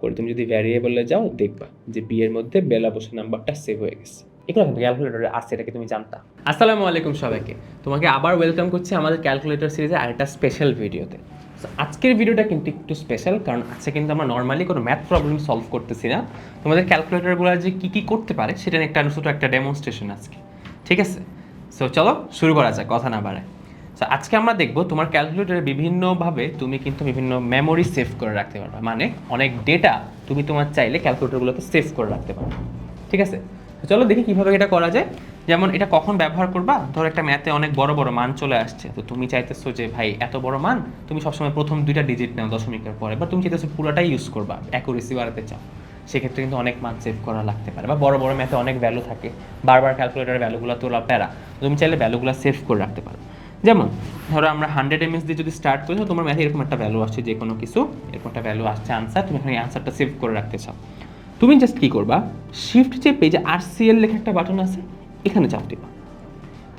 করে তুমি যদি ভ্যারিয়েবলে যাও দেখবা যে বি এর মধ্যে বেলা বসে নাম্বারটা সেভ হয়ে গেছে। এগুলো কিন্তু ক্যালকুলেটরে আসছে এটাকে তুমি জানতা। আসসালামু আলাইকুম সবাইকে। তোমাকে আবার ওয়েলকাম করছি আমাদের ক্যালকুলেটর সিরিজে আরেকটা স্পেশাল ভিডিওতে So, আজকের ভিডিওটা কিন্তু একটু স্পেশাল কারণ আজকে কিন্তু আমরা নর্মালি কোনো ম্যাথ প্রবলেম সলভ করতেছি না। তোমাদের ক্যালকুলেটরগুলো যে কী কী করতে পারে সেটা নিয়ে একটা ছোটো একটা ডেমনস্ট্রেশন আজকে। ঠিক আছে? সো চলো শুরু করা যাক কথা না বাড়ায়। সো আজকে আমরা দেখব তোমার ক্যালকুলেটরে বিভিন্নভাবে তুমি কিন্তু বিভিন্ন মেমোরি সেভ করে রাখতে পারবে। মানে অনেক ডেটা তুমি তোমার চাইলে ক্যালকুলেটরগুলোতে সেভ করে রাখতে পারবে। ঠিক আছে? চলো দেখি কীভাবে এটা করা যায়। যেমন এটা কখন ব্যবহার করবা? ধরো একটা ম্যাথে অনেক বড় বড় মান চলে আসছে। তো তুমি চাইতেছো যে, ভাই, এত বড় মান, তুমি সবসময় প্রথম দুইটা ডিজিট নাও দশমিকের পরে। বা তুমি চাইতেছো পুরোটাই ইউজ করবা অ্যাকুরেসি বাড়াতে চাও। সেক্ষেত্রে কিন্তু অনেক মান সেভ করা লাগতে পারে। বা বড় বড় ম্যাথে অনেক ভ্যালু থাকে। বারবার ক্যালকুলেটারের ভ্যালুগুলো তোলা প্যারা। তুমি চাইলে ভ্যালুগুলো সেভ করে রাখতে পারো। যেমন, ধরো আমরা হান্ড্রেড এমএস দিয়ে যদি স্টার্ট করি তোমার ম্যাথে এরকম একটা ভ্যালু আসছে, যে কোনো কিছু, এরকম একটা ভ্যালু আসছে আনসার তুমি এখানে আনসারটা সেভ করে রাখতে চাও। তুমি জাস্ট কী করবা? শিফট চেপে যে আর সিএল লেখা একটা বাটন আছে, এখানে চাপ দিবা।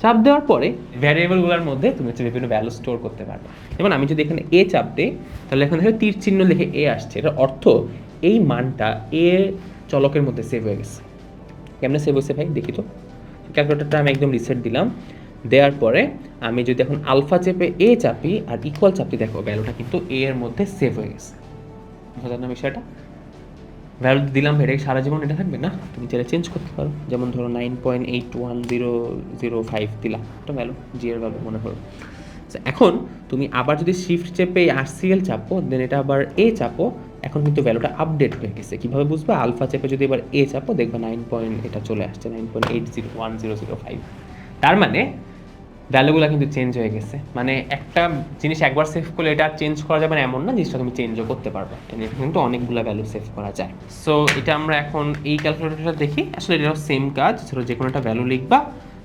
চাপ দেওয়ার পরে ভ্যারিয়েবলগুলোর মধ্যে তুমি হচ্ছে বিভিন্ন ভ্যালু স্টোর করতে পারবে। যেমন আমি যদি এখানে এ চাপ দিই, তাহলে এখানে দেখো তীর চিহ্ন লিখে এ আসছে। এটার অর্থ এই মানটা এ চলকের মধ্যে সেভ হয়ে গেছে। কেমনে সেভ হয়েছে ভাই? দেখি তো। ক্যালকুলেটরটা আমি একদম রিসেট দিলাম। দেওয়ার পরে আমি যদি এখন আলফা চেপে এ চাপি আর ইকুয়াল চাপি, দেখো ভ্যালুটা কিন্তু এ এর মধ্যে সেভ হয়ে গেছে। বোঝা না বিষয়টা? ভ্যালু দিলাম কি সারা জীবন এটা থাকবে না? তুমি যেটা চেঞ্জ করতে পারো। যেমন ধরো nine point eight one zero zero five দিলাম, একটা ভ্যালু জি এর ভ্যালু মনে করো। এখন তুমি আবার যদি শিফট চেপে আর আরসিএল চাপো দেন এটা আবার এ চাপো, এখন কিন্তু ভ্যালুটা আপডেট হয়ে গেছে। কীভাবে বুঝবে? আলফা চেপে যদি এবার এ চাপো, দেখবে নাইন পয়েন্ট এটা চলে আসছে nine point eight zero one zero zero five তার মানে ভ্যালুগুলো কিন্তু চেঞ্জ হয়ে গেছে। মানে একটা জিনিস একবার সেভ করলে এটা চেঞ্জ করা যাবে না, এমন না জিনিসটা তুমি চেঞ্জও করতে পারবে। কিন্তু অনেকগুলো ভ্যালু সেভ করা যায়। সো এটা আমরা এখন এই ক্যালকুলেটরটা দেখি। আসলে এটাও সেম কাজ, ধরো যে কোনো একটা ভ্যালু লিখবা,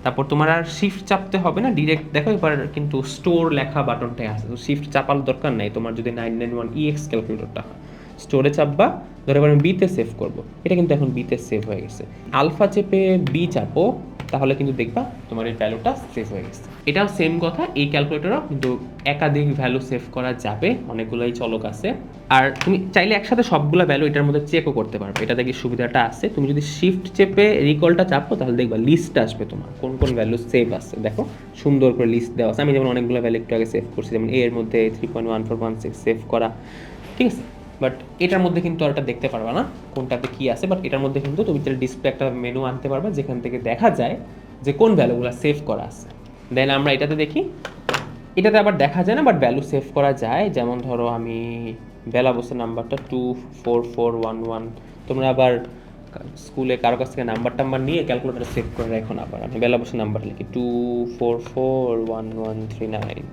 তারপর তোমার আর শিফট চাপতে হবে না ডিরেক্ট দেখো এবার কিন্তু স্টোর লেখা বাটনটাই আছে। তো শিফট চাপার দরকার নাই, তোমার যদি nine nine one E X ক্যালকুলেটরটা হয়। স্টোরে চাপবা, ধরো এবার আমি বিতে সেভ করব। এটা কিন্তু এখন বিতে সেভ হয়ে গেছে। আলফা চেপে বি চাপো তাহলে কিন্তু দেখবা তোমার এই ভ্যালুটা সেভ হয়ে গেছে। এটাও সেম কথা, এই ক্যালকুলেটরও কিন্তু একাধিক ভ্যালু সেভ করা যাবে, অনেকগুলোই চলক আছে। আর তুমি চাইলে একসাথে সবগুলো ভ্যালু এটার মধ্যে চেকও করতে পারবে। এটা দেখি সুবিধাটা আছে। তুমি যদি শিফট চেপে রিকলটা চাপো, তাহলে দেখবা লিস্ট আসবে তোমার, কোন কোন ভ্যালু সেভ আছে। দেখো, সুন্দর করে লিস্ট দেওয়া আছে। আমি যেমন অনেকগুলো ভ্যালু একটু আগে সেভ করছি, যেমন এর মধ্যে three point one four one six save করা। ঠিক আছে? বাট এটার মধ্যে কিন্তু আর এটা দেখতে পারবে না কোনটাতে কি আছে বাট এটার মধ্যে কিন্তু তুমি তাহলে ডিসপ্লে একটা মেনু আনতে পারবে যেখান থেকে দেখা যায় যে কোন ভ্যালুগুলো সেভ করা আছে। দেন আমরা এটাতে দেখি, এটাতে আবার দেখা যায় না বাট ভ্যালু সেভ করা যায়। যেমন ধরো আমি বেলা বসে নাম্বারটা two four four one one তোমরা আবার স্কুলে কারও কাছ থেকে নাম্বার টাম্বার নিয়ে ক্যালকুলেটারে সেভ করে রাখো না আবার। আমি বেলা বসে নাম্বার লিখি two four four one one three nine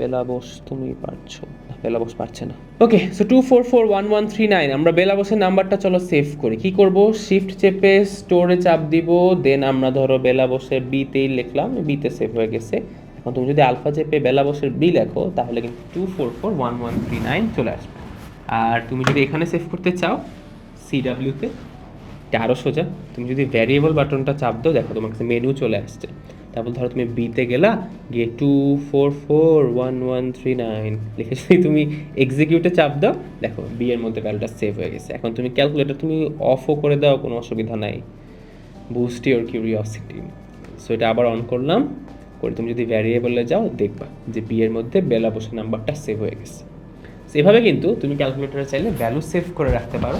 Bela Bose তুমি পারছ। না, বেলা বস পারছে না। Okay so two four four one one three nine আমরা বেলা বসের নাম্বারটা চলো সেভ করি। কি করব? শিফট চেপে স্টোরে চাপ দিব দেন আমরা ধরো বেলা বসের বিতেই লিখলাম বিতে সেভ হয়ে গেছে। এখন তুমি যদি আলফা চেপে বেলা বসের বি লেখো তাহলে কিন্তু two four four one one three nine চলে আসবে। আর তুমি যদি এখানে সেভ করতে চাও সিডাব্লিউতে এটা আরও সোজা। তুমি যদি ভ্যারিয়েবল বাটনটা চাপ দাও দেখো তোমার কাছে মেনু চলে আসছে। তারপর ধরো তুমি বিতে গেলা, গিয়ে two four four one one three nine লিখে যদি তুমি এক্সিকিউটে চাপ দাও, দেখো বি এর মধ্যে ভ্যালুটা সেভ হয়ে গেছে। এখন তুমি ক্যালকুলেটর তুমি অফও করে দাও, কোনো অসুবিধা নাই। বুস্ট ইউর কিউরিওসিটি সো এটা আবার অন করলাম, করে তুমি যদি ভ্যারিয়েবলে যাও, দেখবা যে বি এর মধ্যে বেলা বসে নাম্বারটা সেভ হয়ে গেছে। এভাবে কিন্তু তুমি ক্যালকুলেটরে চাইলে ভ্যালু সেভ করে রাখতে পারো।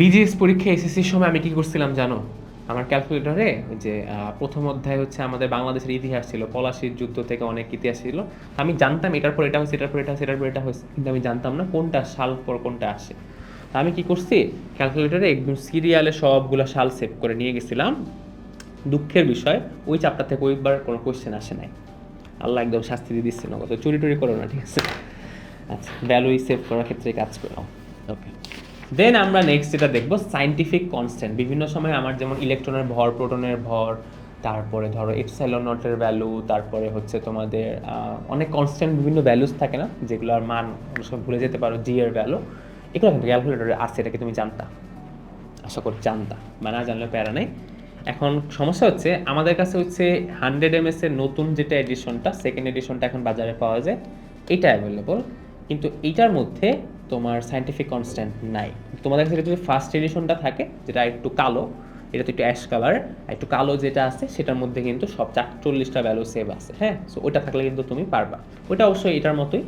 বিজিএস পরীক্ষা এসএসসির সময় আমি কি করছিলাম জানো? আমার ক্যালকুলেটরে যে প্রথম অধ্যায় হচ্ছে আমাদের বাংলাদেশের ইতিহাস ছিল, পলাশির যুদ্ধ থেকে অনেক ইতিহাস ছিল। আমি জানতাম এটার পর এটা হচ্ছে এটার পর এটা হচ্ছে এটার পর এটা হচ্ছে কিন্তু আমি জানতাম না কোনটা সাল পর কোনটা আসে। তা আমি কি করছি? ক্যালকুলেটরে একদম সিরিয়ালে সবগুলো সাল সেভ করে নিয়ে গেছিলাম। দুঃখের বিষয়, ওই চাপটা থেকে ওইবার কোনো কোয়েশ্চেন আসে নাই। আল্লাহ একদম শাস্তি দিয়ে দিচ্ছে না কত চুরি টুরি করো না, ঠিক আছে? আচ্ছা ভ্যালুই সেভ করার ক্ষেত্রে কাজ করলাম। ওকে দেন আমরা নেক্সট যেটা দেখব সাইন্টিফিক কনস্ট্যান্ট বিভিন্ন সময় আমার যেমন ইলেকট্রনের ভর প্রোটনের ভর, তারপরে ধরো এপসাইলন ভ্যালু তারপরে হচ্ছে তোমাদের অনেক কনস্ট্যান্ট বিভিন্ন ভ্যালুস থাকে না? যেগুলোর মান সময় ভুলে যেতে পারো জি এর ভ্যালু এগুলো কিন্তু ক্যালকুলেটরে আছে, এটাকে তুমি জানতা। আশা করি জানতা, বা না জানলে প্যারা নেই। এখন সমস্যা হচ্ছে, আমাদের কাছে হচ্ছে হান্ড্রেড এম এর নতুন যেটা এডিশনটা সেকেন্ড এডিশনটা এখন বাজারে পাওয়া যায়, এটা অ্যাভেলেবল কিন্তু এইটার মধ্যে সাইন্টিফিক কনস্ট্যান্ট নাই। তোমাদের কাছে যদি ফার্স্ট এডিশনটা থাকে, যেটা একটু কালো, এটা তো একটু অ্যাশ কালার একটু কালো যেটা আছে, সেটার মধ্যে কিন্তু সব চারচল্লিশটা ভ্যালু সেভ আছে হ্যাঁ? সো ওটা থাকলে কিন্তু তুমি পারবা। ওটা অবশ্যই এটার মতোই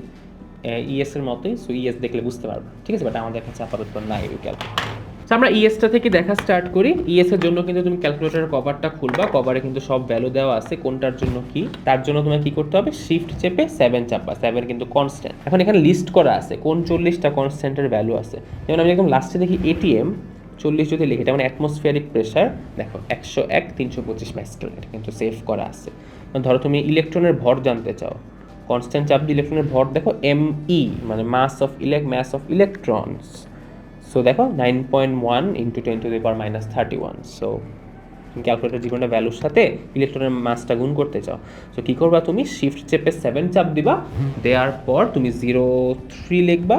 ইএসের মতোই সো ইএস দেখলে বুঝতে পারবা। ঠিক আছে? বাট আমাদের কাছে আপাতত নাই ওই ক্যালকুলেটর তো আমরা ইএসটা থেকে দেখা স্টার্ট করি। ইএস এর জন্য কিন্তু তুমি ক্যালকুলেটরের কভারটা খুলবা। কভারে কিন্তু সব ভ্যালু দেওয়া আছে। কোনটার জন্য কি? তার জন্য তোমার কি করতে হবে? শিফট চেপে সেভেন চাপবা। সেভেন কিন্তু কনস্ট্যান্ট এখন এখানে লিস্ট করা আছে। কোন চল্লিশটা কনস্ট্যান্টের ভ্যালু আছে? যেমন আমি একদম লাস্টে দেখি এটিএম চল্লিশ যদি লিখি যেমন অ্যাটমসফিয়ারিক প্রেশার দেখো, একশো এক, তিনশো পঁচিশ প্যাসকেল এটা কিন্তু সেভ করা আছে। ধরো তুমি ইলেকট্রনের ভর জানতে চাও। কনস্ট্যান্ট চাপ দিয়ে ইলেকট্রনের ভর দেখো এম ই মানে mass of elec mass of electrons so দেখো nine point one into ten to the power minus thirty one so তুমি ক্যালকুলেটার যে ভ্যালুর সাথে ইলেকট্রনের মাসটা গুণ করতে চাও। সো কী করবা তুমি? শিফট চেপে সেভেন চাপ দিবা। দেওয়ার পর তুমি জিরো থ্রি লিখবা।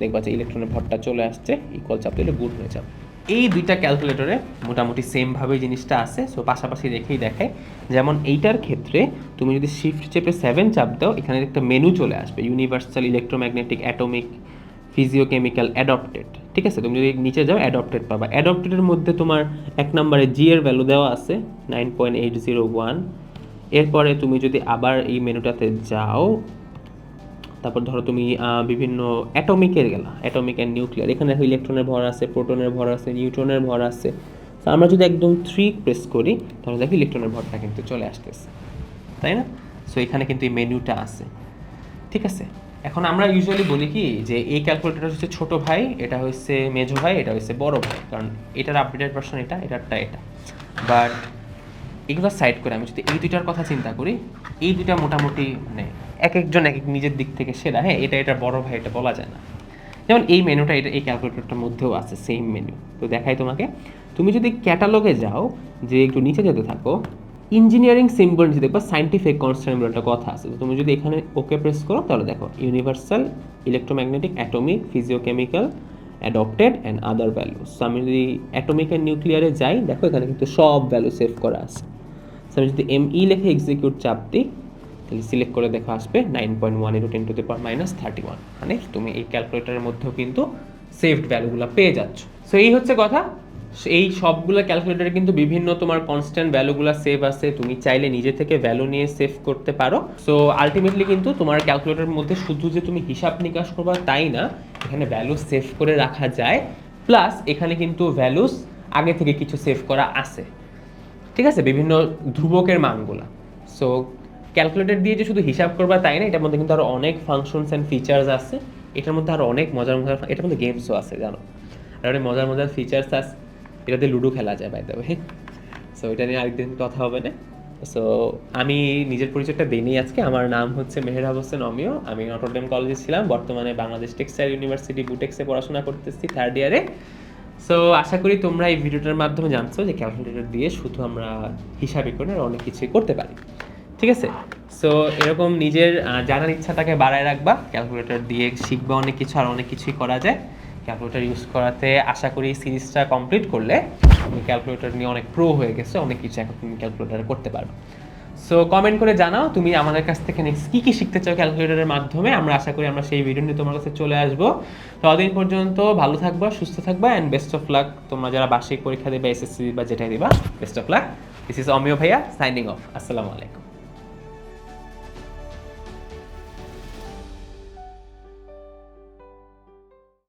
দেখবা যে ইলেকট্রনের ভরটা চলে আসছে ইকুয়াল চাপ দিলে গুণ হয়ে যাবে। এই দুইটা ক্যালকুলেটরে মোটামুটি সেমভাবে জিনিসটা আছে। সো পাশাপাশি রেখেই দেখায় যেমন এইটার ক্ষেত্রে তুমি যদি শিফট চেপে সেভেন চাপ দাও এখানে একটা মেনু চলে আসবে। Universal electromagnetic atomic physicochemical adopted ঠিক আছে? তুমি যদি নিচে যাও অ্যাডপ্টেড পাবা। অ্যাডপ্টেডের মধ্যে তোমার এক নম্বরে জি এর ভ্যালু দেওয়া আছে nine point eight zero one এরপরে তুমি যদি আবার এই মেনুটাতে যাও, তারপর ধরো তুমি বিভিন্ন অ্যাটমিকের গেলা। অ্যাটমিক অ্যান্ড নিউক্লিয়ার এখানে দেখো ইলেকট্রনের ভর আছে প্রোটনের ভর আছে নিউট্রনের ভর আছে। তো আমরা যদি একদম থ্রি প্রেস করি, তাহলে দেখো ইলেকট্রনের ভরটা কিন্তু চলে আসতেছে। তাই না? সো এখানে কিন্তু এই মেনুটা আছে। ঠিক আছে? এখন আমরা ইউজুয়ালি বলি কি যে এই ক্যালকুলেটর হচ্ছে ছোট ভাই, এটা হচ্ছে মেজো ভাই, এটা হচ্ছে বড় ভাই। কারণ এটার আপডেটেড ভার্সন এটা, এটারটা এটা। বাট এগুলো সাইড করে আমি যদি এই দুইটার কথা চিন্তা করি, এই দুইটা মোটামুটি মানে এক একজন এক এক নিজের দিক থেকে সেরা। হ্যাঁ এটা এটা বড় ভাই, এটা বলা যায় না। যেমন এই মেনুটা এটা এই ক্যালকুলেটরটার মধ্যেও আছে সেম মেনু তো দেখাই তোমাকে। তুমি যদি ক্যাটালগে যাও, যে একটু নিচে যেতে থাকো ইঞ্জিনিয়ারিং সিম্বল নিচে দেখবা সাইন্টিফিক কনস্ট্যান্ট কথা আছে। তুমি যদি এখানে ওকে প্রেস করো, তাহলে দেখো universal electromagnetic atomic physicochemical adopted and other values so আমি যদি অ্যাটমিক অ্যান্ড নিউক্লিয়ারে যাই, দেখো এখানে কিন্তু সব ভ্যালু সেভ করা আছে। আমি যদি এম ই লেখে এক্সিকিউট চাপ দিই, তাহলে সিলেক্ট করে দেখো আসবে nine point one into ten to the power minus thirty one মানে তুমি এই ক্যালকুলেটারের মধ্যেও কিন্তু সেভড ভ্যালুগুলো পেয়ে যাচ্ছ। সো এই হচ্ছে কথা। এই সবগুলো ক্যালকুলেটারে কিন্তু বিভিন্ন তোমার কনস্ট্যান্ট ভ্যালুগুলো সেভ আছে। তুমি চাইলে নিজে থেকে ভ্যালু নিয়ে সেভ করতে পারো। সো আলটিমেটলি কিন্তু তোমার ক্যালকুলেটারের মধ্যে শুধু যে তুমি হিসাব নিকাশ করবা তাই না, এখানে ভ্যালু সেভ করে রাখা যায়। প্লাস এখানে কিন্তু ভ্যালুস আগে থেকে কিছু সেভ করা আছে। ঠিক আছে? বিভিন্ন ধ্রুবকের মানগুলা। সো ক্যালকুলেটর দিয়ে যে শুধু হিসাব করবা তাই না, এটার মধ্যে কিন্তু আরও অনেক ফাংশনস অ্যান্ড ফিচার্স আছে। এটার মধ্যে আরও অনেক মজার মজার এটার মধ্যে গেমসও আছে, জানো? আর অনেক মজার মজার ফিচার্স আছে। এটাতে লুডো খেলা যায় বাই দ্য সো এটা নিয়ে আরেকদিন কথা হবে না। সো আমি নিজের পরিচয়টা দিইনি আজকে। আমার নাম হচ্ছে মেহেরাব হোসেন অমিয়। আমি নটরডেম কলেজে ছিলাম। বর্তমানে বাংলাদেশ টেক্সটাইল ইউনিভার্সিটি বুটেক্সে পড়াশোনা করতেছি থার্ড ইয়ারে সো আশা করি তোমরা এই ভিডিওটার মাধ্যমে জানছো যে ক্যালকুলেটর দিয়ে শুধু আমরা হিসাবই করে অনেক কিছুই করতে পারি। ঠিক আছে? সো এরকম নিজের জানার ইচ্ছাটাকে বাড়ায় রাখবা। ক্যালকুলেটর দিয়ে শিখবা অনেক কিছু আর অনেক কিছুই করা যায়। ক্যালকুলেটর ইউজ করাতে আশা করি সিরিজটা কমপ্লিট করলে তুমি ক্যালকুলেটর নিয়ে অনেক প্রো হয়ে গেছে, অনেক কিছু এখন তুমি ক্যালকুলেটর করতে পারবে। সো কমেন্ট করে জানাও তুমি আমাদের কাছ থেকে নেক্সট কী কী শিখতে চাও ক্যালকুলেটরের মাধ্যমে। আমরা আশা করি আমরা সেই ভিডিও নিয়ে তোমার কাছে চলে আসব। ততদিন পর্যন্ত ভালো থাকবা, সুস্থ থাকবা অ্যান্ড বেস্ট অফ লাক তোমরা যারা বার্ষিক পরীক্ষা দেবে এসএসসি বা যেটাই দিবা best of luck this is Amiyo ভাইয়া সাইনিং অফ আসসালামু আলাইকুম।